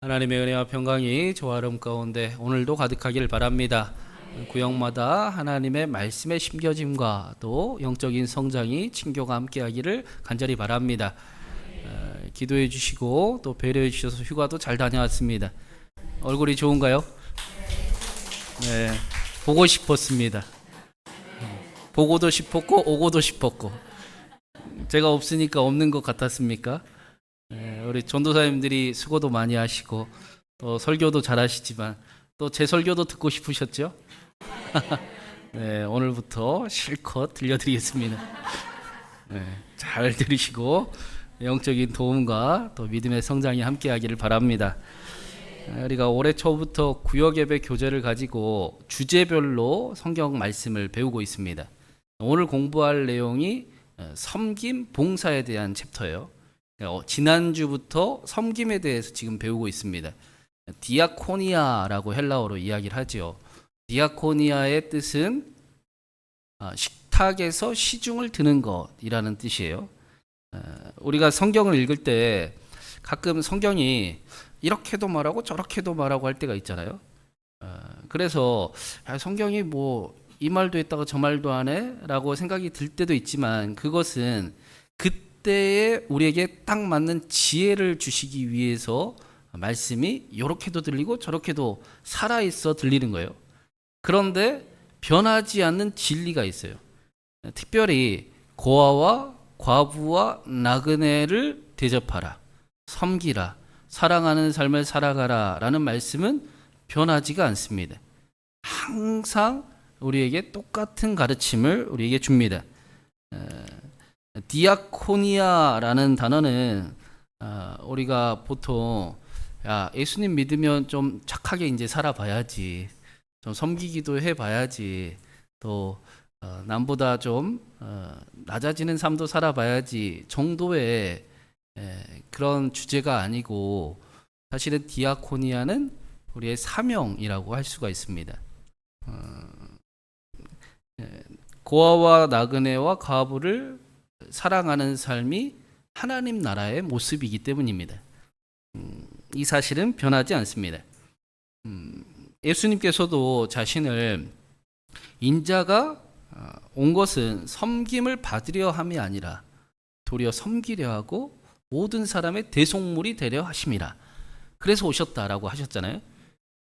하나님의 은혜와 평강이 조아름 가운데 오늘도 가득하길 바랍니다. 구역마다 하나님의 말씀의 심겨짐과 또 영적인 성장이 친교가 함께하기를 간절히 바랍니다. 어, 기도해 주시고 또 배려해 주셔서 휴가도 잘 다녀왔습니다. 얼굴이 좋은가요? 네, 보고 싶었습니다. 보고도 싶었고 오고도 싶었고 제가 없으니까 없는 것 같았습니까? 네, 우리 전도사님들이 수고도 많이 하시고 또 설교도 잘하시지만 또 제 설교도 듣고 싶으셨죠? 네, 오늘부터 실컷 들려드리겠습니다. 네, 잘 들으시고 영적인 도움과 또 믿음의 성장이 함께하기를 바랍니다. 네, 우리가 올해 초부터 구역 예배 교재를 가지고 주제별로 성경 말씀을 배우고 있습니다. 오늘 공부할 내용이 어, 섬김 봉사에 대한 챕터예요. 어, 지난주부터 섬김에 대해서 지금 배우고 있습니다. 디아코니아라고 헬라어로 이야기를 하죠. 디아코니아의 뜻은 아, 식탁에서 시중을 드는 것이라는 뜻이에요. 어, 우리가 성경을 읽을 때 가끔 성경이 이렇게도 말하고 저렇게도 말하고 할 때가 있잖아요. 어, 그래서 아, 성경이 뭐 이 말도 했다가 저 말도 하네라고 생각이 들 때도 있지만 그것은 그 때에 우리에게 딱 맞는 지혜를 주시기 위해서 말씀이 이렇게도 들리고 저렇게도 살아 있어 들리는 거예요. 그런데 변하지 않는 진리가 있어요. 특별히 고아와 과부와 나그네를 대접하라, 섬기라, 사랑하는 삶을 살아가라 라는 말씀은 변하지가 않습니다. 항상 우리에게 똑같은 가르침을 우리에게 줍니다. 디아코니아라는 단어는 어, 우리가 보통 야 예수님 믿으면 좀 착하게 이제 살아봐야지, 좀 섬기기도 해봐야지, 또 어, 남보다 좀 어, 낮아지는 삶도 살아봐야지 정도의 에, 그런 주제가 아니고 사실은 디아코니아는 우리의 사명이라고 할 수가 있습니다. 어, 에, 고아와 나그네와 과부를 사랑하는 삶이 하나님 나라의 모습이기 때문입니다. 음, 이 사실은 변하지 않습니다. 음, 예수님께서도 자신을 인자가 어, 온 것은 섬김을 받으려 함이 아니라 도리어 섬기려 하고 모든 사람의 대속물이 되려 하심이라. 그래서 오셨다라고 하셨잖아요.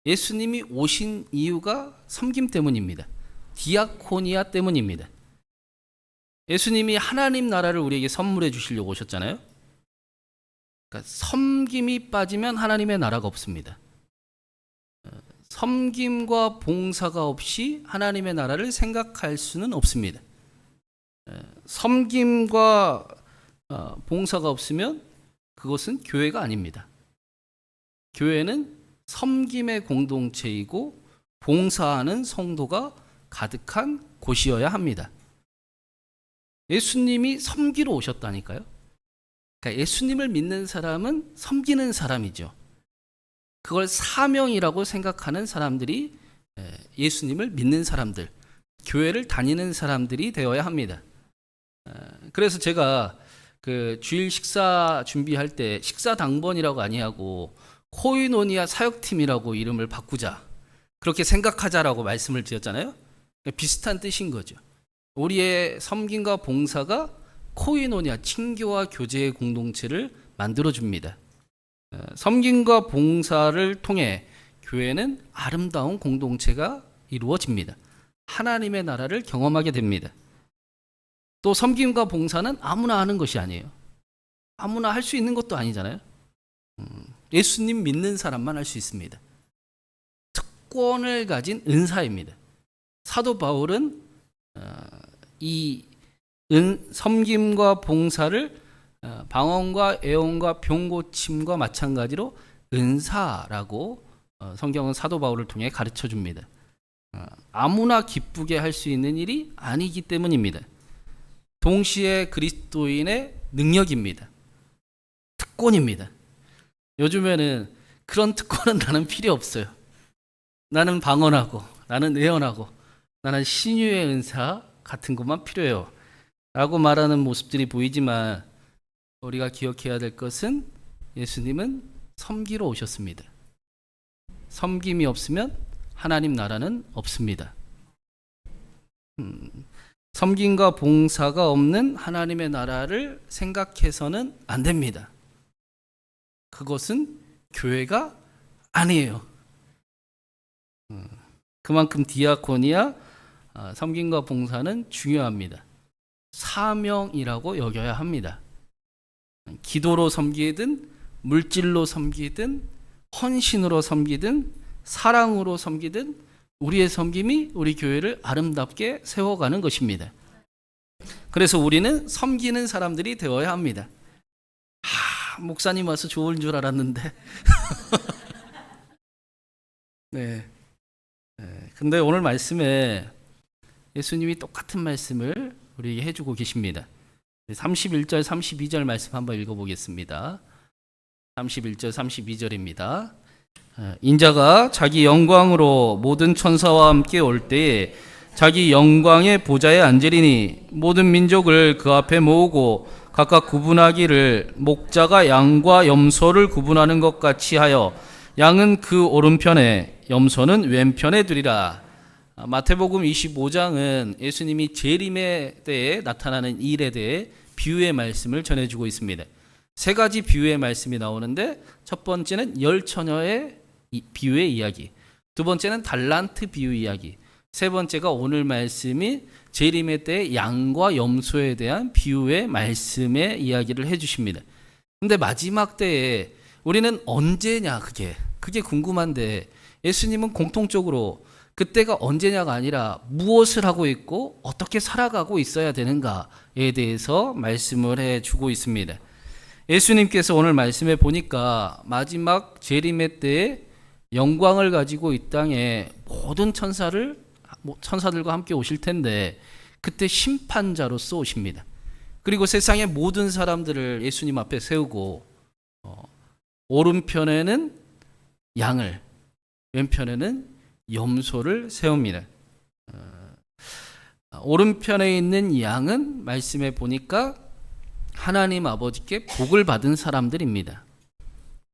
예수님이 오신 이유가 섬김 때문입니다. 디아코니아 때문입니다. 예수님이 하나님 나라를 우리에게 선물해 주시려고 오셨잖아요. 그러니까 섬김이 빠지면 하나님의 나라가 없습니다. 어, 섬김과 봉사가 없이 하나님의 나라를 생각할 수는 없습니다. 에, 섬김과 어, 봉사가 없으면 그것은 교회가 아닙니다. 교회는 섬김의 공동체이고 봉사하는 성도가 가득한 곳이어야 합니다. 예수님이 섬기러 오셨다니까요. 그러니까 예수님을 믿는 사람은 섬기는 사람이죠. 그걸 사명이라고 생각하는 사람들이 에, 예수님을 믿는 사람들, 교회를 다니는 사람들이 되어야 합니다. 에, 그래서 제가 그 주일 식사 준비할 때 식사 당번이라고 아니하고 코이노니아 사역팀이라고 이름을 바꾸자. 그렇게 생각하자라고 말씀을 드렸잖아요. 비슷한 뜻인 거죠. 우리의 섬김과 봉사가 코이노니아 친교와 교제의 공동체를 만들어 줍니다. 어, 섬김과 봉사를 통해 교회는 아름다운 공동체가 이루어집니다. 하나님의 나라를 경험하게 됩니다. 또 섬김과 봉사는 아무나 하는 것이 아니에요. 아무나 할 수 있는 것도 아니잖아요. 음, 예수님 믿는 사람만 할 수 있습니다. 특권을 가진 은사입니다. 사도 바울은 어, 이 은, 섬김과 봉사를 어, 방언과 애언과 병고침과 마찬가지로 은사라고 어, 성경은 사도 바울을 통해 가르쳐 줍니다. 어, 아무나 기쁘게 할 수 있는 일이 아니기 때문입니다. 동시에 그리스도인의 능력입니다. 특권입니다. 요즘에는 그런 특권은 나는 필요 없어요. 나는 방언하고, 나는 예언하고, 나는 신유의 은사 같은 것만 필요해요. 라고 말하는 모습들이 보이지만 우리가 기억해야 될 것은 예수님은 섬기러 오셨습니다. 섬김이 없으면 하나님 나라는 없습니다. 음, 섬김과 봉사가 없는 하나님의 나라를 생각해서는 안 됩니다. 그것은 교회가 아니에요. 음, 그만큼 디아코니아 아, 섬김과 봉사는 중요합니다. 사명이라고 여겨야 합니다. 기도로 섬기든 물질로 섬기든 헌신으로 섬기든 사랑으로 섬기든 우리의 섬김이 우리 교회를 아름답게 세워가는 것입니다. 그래서 우리는 섬기는 사람들이 되어야 합니다. 하, 목사님 와서 좋은 줄 알았는데. 네. 네. 근데 오늘 말씀에 예수님이 똑같은 말씀을 우리에게 해주고 계십니다. 31절, 32절 말씀 한번 읽어보겠습니다. 31절, 32절입니다. 인자가 자기 영광으로 모든 천사와 함께 올 때에 자기 영광의 보좌에 앉으리니 모든 민족을 그 앞에 모으고 각각 구분하기를 목자가 양과 염소를 구분하는 것 같이 하여 양은 그 오른편에 염소는 왼편에 두리라. 아, 마태복음 25장은 예수님이 재림에 대해 나타나는 일에 대해 비유의 말씀을 전해주고 있습니다. 세 가지 비유의 말씀이 나오는데 첫 번째는 열 처녀의 비유의 이야기, 두 번째는 달란트 비유 이야기, 세 번째가 오늘 말씀이 재림의 때 양과 염소에 대한 비유의 말씀의 이야기를 해주십니다. 근데 마지막 때에 우리는 언제냐 그게 그게 궁금한데 예수님은 공통적으로 그때가 언제냐가 아니라 무엇을 하고 있고 어떻게 살아가고 있어야 되는가에 대해서 말씀을 해 주고 있습니다. 예수님께서 오늘 말씀에 보니까 마지막 재림의 때에 영광을 가지고 이 땅에 모든 천사를 뭐 천사들과 함께 오실 텐데 그때 심판자로서 오십니다. 그리고 세상의 모든 사람들을 예수님 앞에 세우고 어, 오른편에는 양을 왼편에는 염소를 세웁니다. 어, 오른편에 있는 양은 말씀에 보니까 하나님 아버지께 복을 받은 사람들입니다.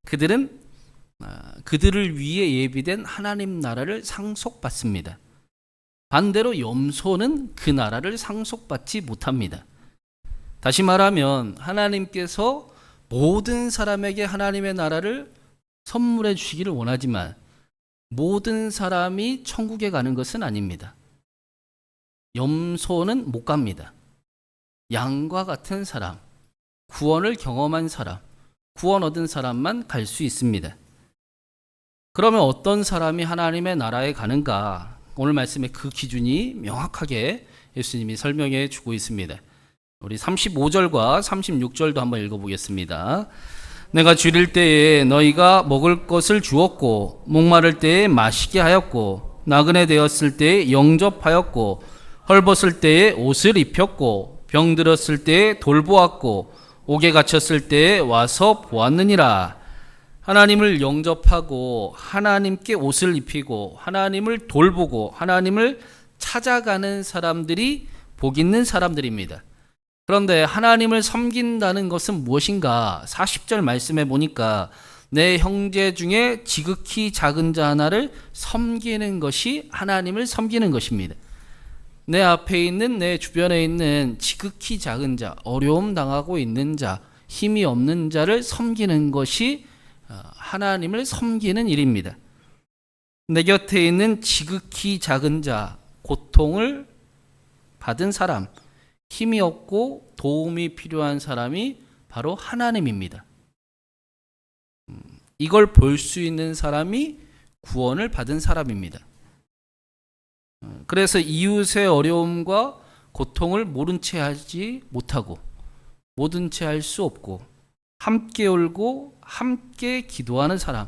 그들은 아, 그들을 위해 예비된 하나님 나라를 상속받습니다. 반대로 염소는 그 나라를 상속받지 못합니다. 다시 말하면 하나님께서 모든 사람에게 하나님의 나라를 선물해 주시기를 원하지만 모든 사람이 천국에 가는 것은 아닙니다. 염소는 못 갑니다. 양과 같은 사람, 구원을 경험한 사람, 구원 얻은 사람만 갈 수 있습니다. 그러면 어떤 사람이 하나님의 나라에 가는가? 오늘 말씀에 그 기준이 명확하게 예수님이 설명해 주고 있습니다. 우리 35절과 36절도 한번 읽어보겠습니다. 내가 줄일 때에 너희가 먹을 것을 주었고 목마를 때에 마시게 하였고 나그네 되었을 때에 영접하였고 헐벗을 때에 옷을 입혔고 병들었을 때에 돌보았고 옥에 갇혔을 때에 와서 보았느니라 하나님을 영접하고 하나님께 옷을 입히고 하나님을 돌보고 하나님을 찾아가는 사람들이 복 있는 사람들입니다. 그런데 하나님을 섬긴다는 것은 무엇인가? 40절 말씀에 보니까 내 형제 중에 지극히 작은 자 하나를 섬기는 것이 하나님을 섬기는 것입니다. 내 앞에 있는 내 주변에 있는 지극히 작은 자, 어려움 당하고 있는 자, 힘이 없는 자를 섬기는 것이 어, 하나님을 섬기는 일입니다. 내 곁에 있는 지극히 작은 자, 고통을 받은 사람, 힘이 없고 도움이 필요한 사람이 바로 하나님입니다. 음, 이걸 볼 수 있는 사람이 구원을 받은 사람입니다. 음, 그래서 이웃의 어려움과 고통을 모른 채 하지 못하고 모든 채 할 수 없고 함께 울고 함께 기도하는 사람.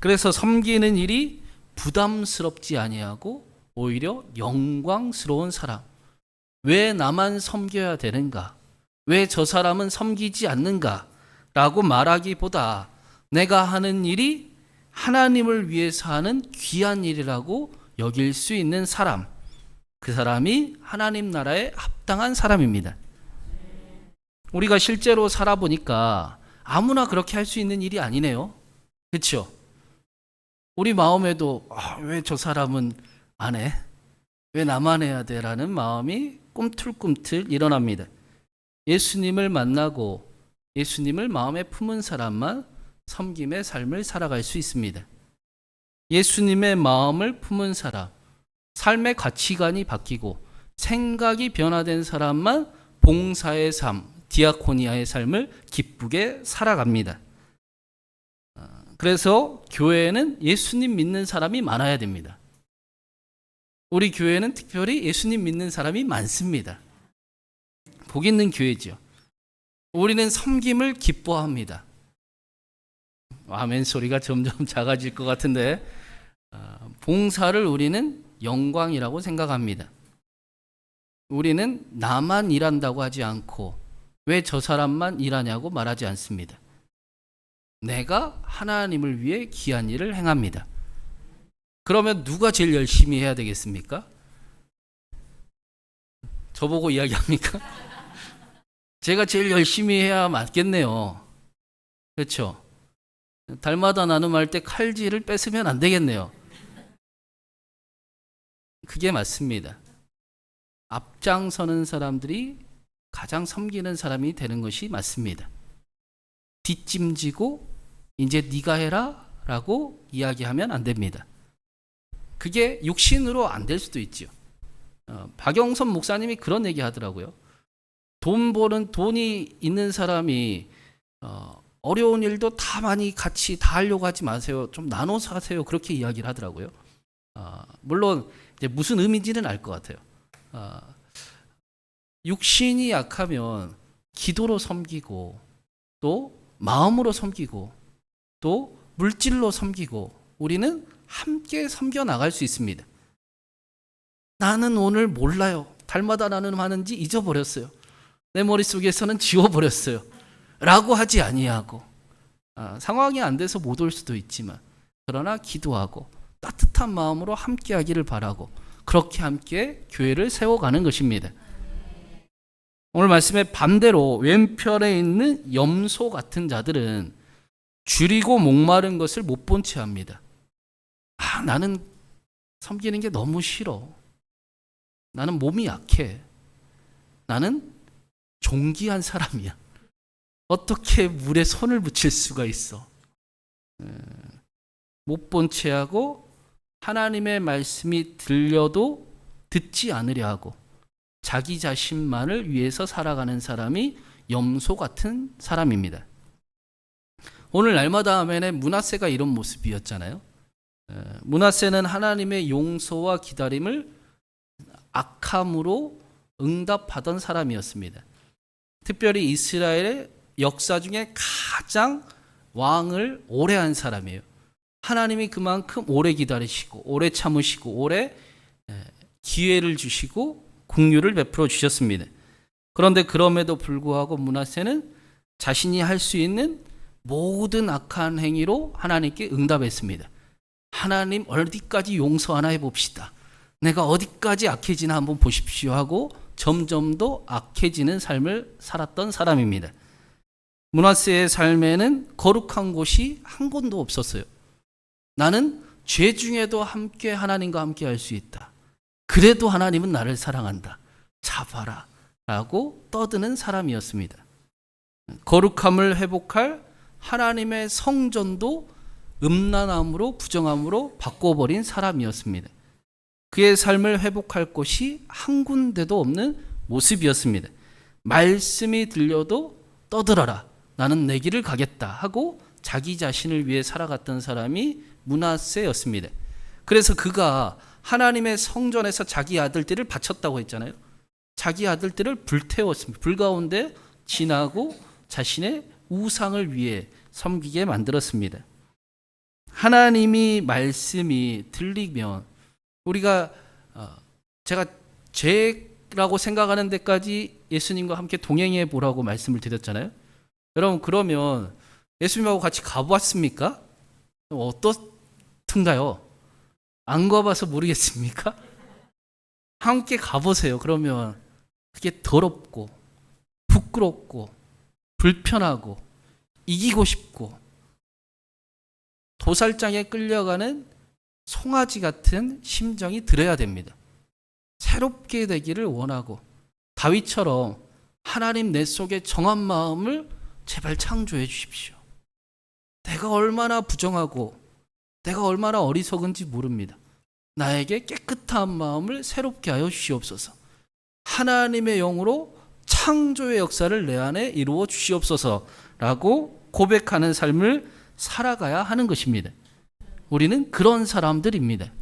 그래서 섬기는 일이 부담스럽지 아니하고 오히려 영광스러운 사람. 왜 나만 섬겨야 되는가? 왜 저 사람은 섬기지 않는가? 라고 말하기보다 내가 하는 일이 하나님을 위해서 하는 귀한 일이라고 여길 수 있는 사람. 그 사람이 하나님 나라에 합당한 사람입니다. 우리가 실제로 살아보니까 아무나 그렇게 할 수 있는 일이 아니네요. 그렇죠? 우리 마음에도 아, 왜저 사람은 안 해? 왜 나만 해야 돼 라는 마음이 꿈틀꿈틀 일어납니다. 예수님을 만나고 예수님을 마음에 품은 사람만 섬김의 삶을 살아갈 수 있습니다. 예수님의 마음을 품은 사람, 삶의 가치관이 바뀌고 생각이 변화된 사람만 봉사의 삶, 디아코니아의 삶을 기쁘게 살아갑니다. 어, 그래서 교회에는 예수님 믿는 사람이 많아야 됩니다. 우리 교회는 특별히 예수님 믿는 사람이 많습니다. 복 있는 교회죠. 우리는 섬김을 기뻐합니다. 아멘 소리가 점점 작아질 것 같은데 어, 봉사를 우리는 영광이라고 생각합니다. 우리는 나만 일한다고 하지 않고 왜 저 사람만 일하냐고 말하지 않습니다. 내가 하나님을 위해 귀한 일을 행합니다. 그러면 누가 제일 열심히 해야 되겠습니까? 저보고 이야기합니까? 제가 제일 열심히 해야 맞겠네요. 그렇죠? 달마다 나눔할 때 칼질을 뺏으면 안 되겠네요. 그게 맞습니다. 앞장서는 사람들이 가장 섬기는 사람이 되는 것이 맞습니다. 뒷짐지고 이제 네가 해라라고 이야기하면 안 됩니다. 그게 육신으로 안 될 수도 있죠. 어, 박영선 목사님이 그런 얘기 하더라고요. 돈 버는 돈이 있는 사람이 어, 어려운 일도 다 많이 같이 다 하려고 하지 마세요. 좀 나눠서 하세요. 그렇게 이야기를 하더라고요. 어, 물론 이제 무슨 의미인지는 알 것 같아요. 어, 육신이 약하면 기도로 섬기고 또 마음으로 섬기고 또 물질로 섬기고 우리는 함께 섬겨 나갈 수 있습니다. 나는 오늘 몰라요. 달마다 나는 하는지 잊어버렸어요. 내 머릿속에서는 지워버렸어요. 라고 하지 아니하고 아, 상황이 안 돼서 못 올 수도 있지만 그러나 기도하고 따뜻한 마음으로 함께 하기를 바라고 그렇게 함께 교회를 세워가는 것입니다. 오늘 말씀에 반대로 왼편에 있는 염소 같은 자들은 줄이고 목마른 것을 못 본 채 합니다. 아, 나는 섬기는 게 너무 싫어. 나는 몸이 약해. 나는 종기한 사람이야. 어떻게 물에 손을 붙일 수가 있어? 못 본 채 하고 하나님의 말씀이 들려도 듣지 않으려 하고 자기 자신만을 위해서 살아가는 사람이 염소 같은 사람입니다. 오늘 날마다 아멘의 문하세가 이런 모습이었잖아요. 문하세는 하나님의 용서와 기다림을 악함으로 응답하던 사람이었습니다. 특별히 이스라엘의 역사 중에 가장 왕을 오래 한 사람이에요. 하나님이 그만큼 오래 기다리시고 오래 참으시고 오래 기회를 주시고 국류를 베풀어 주셨습니다. 그런데 그럼에도 불구하고 문하세는 자신이 할 수 있는 모든 악한 행위로 하나님께 응답했습니다. 하나님 어디까지 용서하나 해봅시다. 내가 어디까지 악해지나 한번 보십시오 하고 점점 더 악해지는 삶을 살았던 사람입니다. 문하세의 삶에는 거룩한 곳이 한 곳도 없었어요. 나는 죄 중에도 함께 하나님과 함께 할 수 있다. 그래도 하나님은 나를 사랑한다. 잡아라. 라고 떠드는 사람이었습니다. 거룩함을 회복할 하나님의 성전도 음란함으로 부정함으로 바꿔버린 사람이었습니다. 그의 삶을 회복할 곳이 한 군데도 없는 모습이었습니다. 말씀이 들려도 떠들어라. 나는 내 길을 가겠다 하고 자기 자신을 위해 살아갔던 사람이 문하세였습니다. 그래서 그가 하나님의 성전에서 자기 아들들을 바쳤다고 했잖아요. 자기 아들들을 불태웠습니다. 불 가운데 지나고 자신의 우상을 위해 섬기게 만들었습니다. 하나님이 말씀이 들리면 우리가 어, 제가 죄라고 생각하는 데까지 예수님과 함께 동행해 보라고 말씀을 드렸잖아요. 여러분 그러면 예수님하고 같이 가보았습니까? 어떻든가요? 안 가봐서 모르겠습니까? 함께 가보세요. 그러면 그게 더럽고 부끄럽고 불편하고 이기고 싶고 도살장에 끌려가는 송아지 같은 심정이 들어야 됩니다. 새롭게 되기를 원하고 다윗처럼 하나님 내 속에 정한 마음을 제발 창조해 주십시오. 내가 얼마나 부정하고 내가 얼마나 어리석은지 모릅니다. 나에게 깨끗한 마음을 새롭게 하여 주시옵소서. 하나님의 영으로 창조의 역사를 내 안에 이루어 주시옵소서라고 고백하는 삶을 살아가야 하는 것입니다. 우리는 그런 사람들입니다.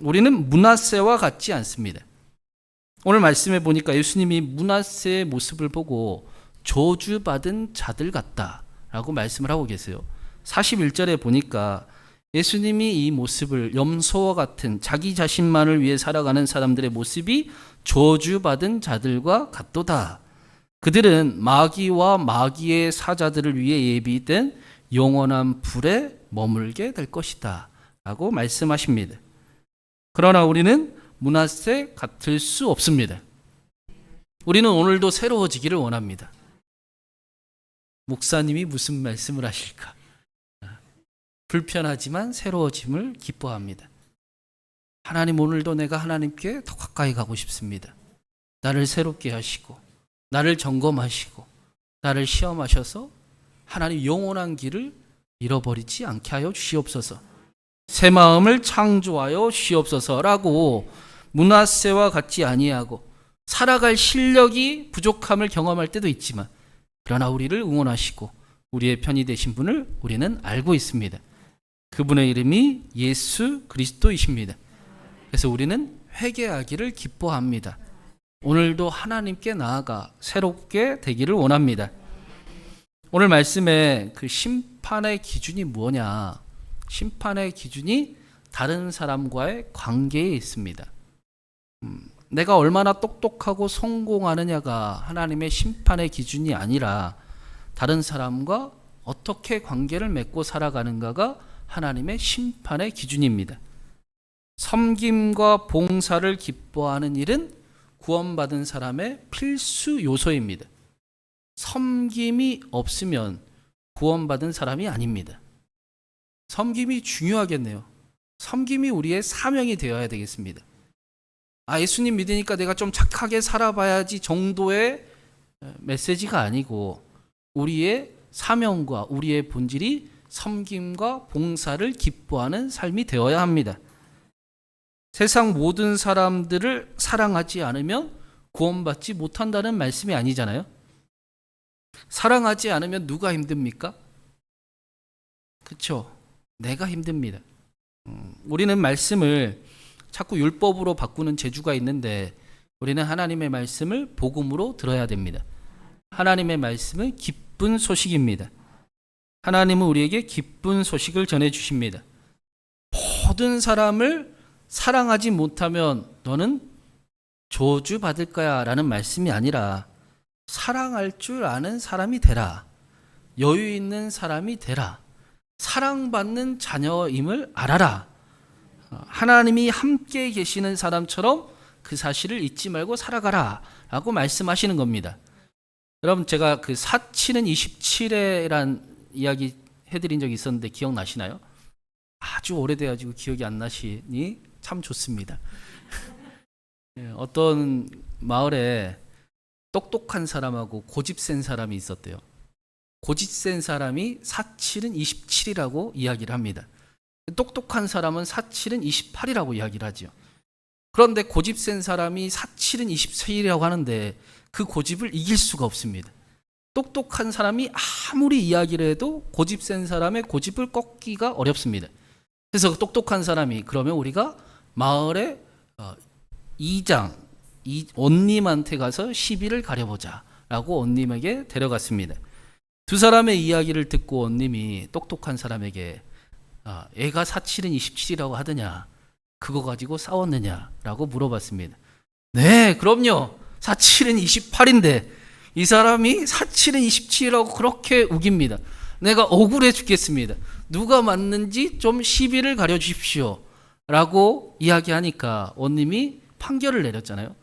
우리는 문하세와 같지 않습니다. 오늘 말씀해 보니까 예수님이 문하세의 모습을 보고 저주받은 자들 같다라고 말씀을 하고 계세요. 41절에 보니까 예수님이 이 모습을 염소와 같은 자기 자신만을 위해 살아가는 사람들의 모습이 저주받은 자들과 같도다. 그들은 마귀와 마귀의 사자들을 위해 예비된 영원한 불에 머물게 될 것이다. 라고 말씀하십니다. 그러나 우리는 문하세 같을 수 없습니다. 우리는 오늘도 새로워지기를 원합니다. 목사님이 무슨 말씀을 하실까? 불편하지만 새로워짐을 기뻐합니다. 하나님 오늘도 내가 하나님께 더 가까이 가고 싶습니다. 나를 새롭게 하시고 나를 점검하시고 나를 시험하셔서 하나님 영원한 길을 잃어버리지 않게 하여 주시옵소서. 새 마음을 창조하여 주시옵소서라고 문하세와 같지 아니하고 살아갈 실력이 부족함을 경험할 때도 있지만 그러나 우리를 응원하시고 우리의 편이 되신 분을 우리는 알고 있습니다. 그분의 이름이 예수 그리스도이십니다. 그래서 우리는 회개하기를 기뻐합니다. 오늘도 하나님께 나아가 새롭게 되기를 원합니다. 오늘 말씀에 그 심판의 기준이 뭐냐? 심판의 기준이 다른 사람과의 관계에 있습니다. 음, 내가 얼마나 똑똑하고 성공하느냐가 하나님의 심판의 기준이 아니라 다른 사람과 어떻게 관계를 맺고 살아가는가가 하나님의 심판의 기준입니다. 섬김과 봉사를 기뻐하는 일은 구원받은 사람의 필수 요소입니다. 섬김이 없으면 구원받은 사람이 아닙니다. 섬김이 중요하겠네요. 섬김이 우리의 사명이 되어야 되겠습니다. 아, 예수님 믿으니까 내가 좀 착하게 살아봐야지 정도의 메시지가 아니고 우리의 사명과 우리의 본질이 섬김과 봉사를 기뻐하는 삶이 되어야 합니다. 세상 모든 사람들을 사랑하지 않으면 구원받지 못한다는 말씀이 아니잖아요. 사랑하지 않으면 누가 힘듭니까? 그렇죠. 내가 힘듭니다. 음, 우리는 말씀을 자꾸 율법으로 바꾸는 재주가 있는데 우리는 하나님의 말씀을 복음으로 들어야 됩니다. 하나님의 말씀은 기쁜 소식입니다. 하나님은 우리에게 기쁜 소식을 전해 주십니다. 모든 사람을 사랑하지 못하면 너는 저주 받을 거야 라는 말씀이 아니라 사랑할 줄 아는 사람이 되라. 여유 있는 사람이 되라. 사랑받는 자녀임을 알아라. 하나님이 함께 계시는 사람처럼 그 사실을 잊지 말고 살아가라. 라고 말씀하시는 겁니다. 여러분, 제가 그 사치는 27회란 이야기 해드린 적이 있었는데 기억나시나요? 아주 오래돼가지고 기억이 안 나시니 참 좋습니다. 예, 어떤 마을에 똑똑한 사람하고 고집 센 사람이 있었대요. 고집 센 사람이 사칠은 27이라고 이야기를 합니다. 똑똑한 사람은 사칠은 28이라고 이야기를 하죠. 그런데 고집 센 사람이 사칠은 23이라고 하는데 그 고집을 이길 수가 없습니다. 똑똑한 사람이 아무리 이야기를 해도 고집 센 사람의 고집을 꺾기가 어렵습니다. 그래서 그 똑똑한 사람이 그러면 우리가 마을의 어, 이장 이 온님한테 가서 시비를 가려보자라고 온님에게 데려갔습니다. 두 사람의 이야기를 듣고 온님이 똑똑한 사람에게 아, 애가 사칠은 27이라고 하더냐 그거 가지고 싸웠느냐라고 물어봤습니다. 네, 그럼요. 사칠은 28인데 이 사람이 사칠은 27이라고 그렇게 우깁니다. 내가 억울해 죽겠습니다. 누가 맞는지 좀 시비를 가려 주십시오. 라고 이야기하니까 원님이 판결을 내렸잖아요.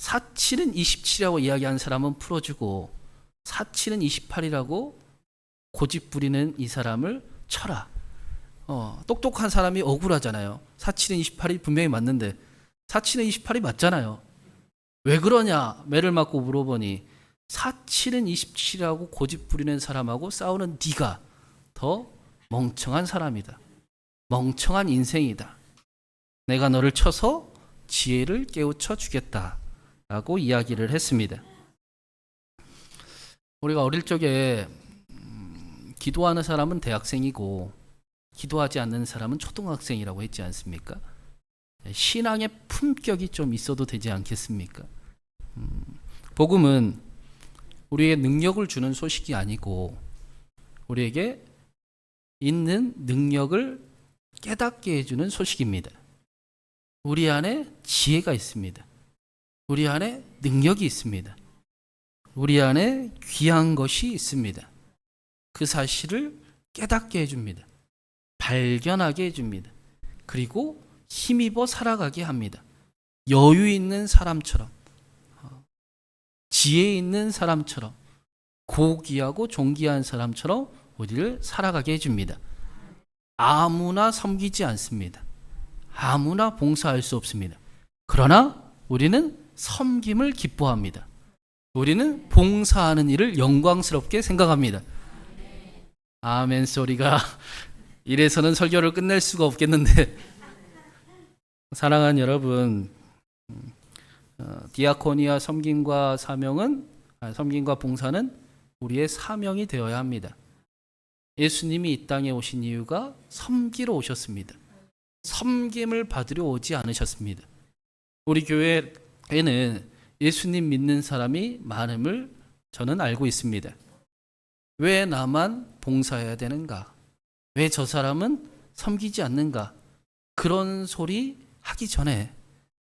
사칠은 27이라고 이야기한 사람은 풀어주고 사칠은 28이라고 고집 부리는 이 사람을 쳐라. 어, 똑똑한 사람이 억울하잖아요. 4, 7은 28이 분명히 맞는데 4, 7은 28이 맞잖아요. 왜 그러냐? 매를 맞고 물어보니 4, 7은 27이라고 고집 부리는 사람하고 싸우는 네가 더 멍청한 사람이다. 멍청한 인생이다. 내가 너를 쳐서 지혜를 깨우쳐 주겠다. 라고 이야기를 했습니다. 우리가 어릴 적에 음, 기도하는 사람은 대학생이고 기도하지 않는 사람은 초등학생이라고 했지 않습니까? 신앙의 품격이 좀 있어도 되지 않겠습니까? 음, 복음은 우리의 능력을 주는 소식이 아니고 우리에게 있는 능력을 깨닫게 해주는 소식입니다. 우리 안에 지혜가 있습니다. 우리 안에 능력이 있습니다. 우리 안에 귀한 것이 있습니다. 그 사실을 깨닫게 해줍니다. 발견하게 해줍니다. 그리고 힘입어 살아가게 합니다. 여유 있는 사람처럼, 어, 지혜 있는 사람처럼, 고귀하고 존귀한 사람처럼 우리를 살아가게 해줍니다. 아무나 섬기지 않습니다. 아무나 봉사할 수 없습니다. 그러나 우리는 섬김을 기뻐합니다. 우리는 봉사하는 일을 영광스럽게 생각합니다. 아멘 소리가 이래서는 설교를 끝낼 수가 없겠는데 사랑하는 여러분 음, 어, 디아코니아 섬김과 사명은 아, 섬김과 봉사는 우리의 사명이 되어야 합니다. 예수님이 이 땅에 오신 이유가 섬기러 오셨습니다. 섬김을 받으려 오지 않으셨습니다. 우리 교회 에는 예수님 믿는 사람이 많음을 저는 알고 있습니다. 왜 나만 봉사해야 되는가? 왜 저 사람은 섬기지 않는가? 그런 소리 하기 전에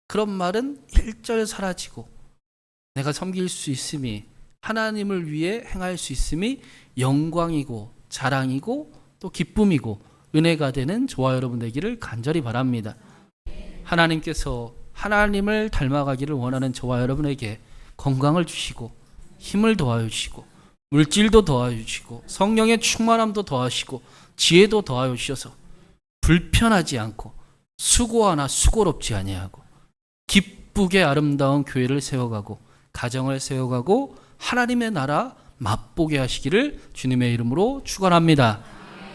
그런 말은 일절 사라지고 내가 섬길 수 있음이 하나님을 위해 행할 수 있음이 영광이고 자랑이고 또 기쁨이고 은혜가 되는 저와 여러분 되기를 간절히 바랍니다. 하나님께서 하나님을 닮아가기를 원하는 저와 여러분에게 건강을 주시고 힘을 더하여 주시고 물질도 더하여 주시고 성령의 충만함도 더하시고 지혜도 더하여 주셔서 불편하지 않고 수고 하나 수고롭지 아니하고 기쁘게 아름다운 교회를 세워가고 가정을 세워가고 하나님의 나라 맛보게 하시기를 주님의 이름으로 축원합니다.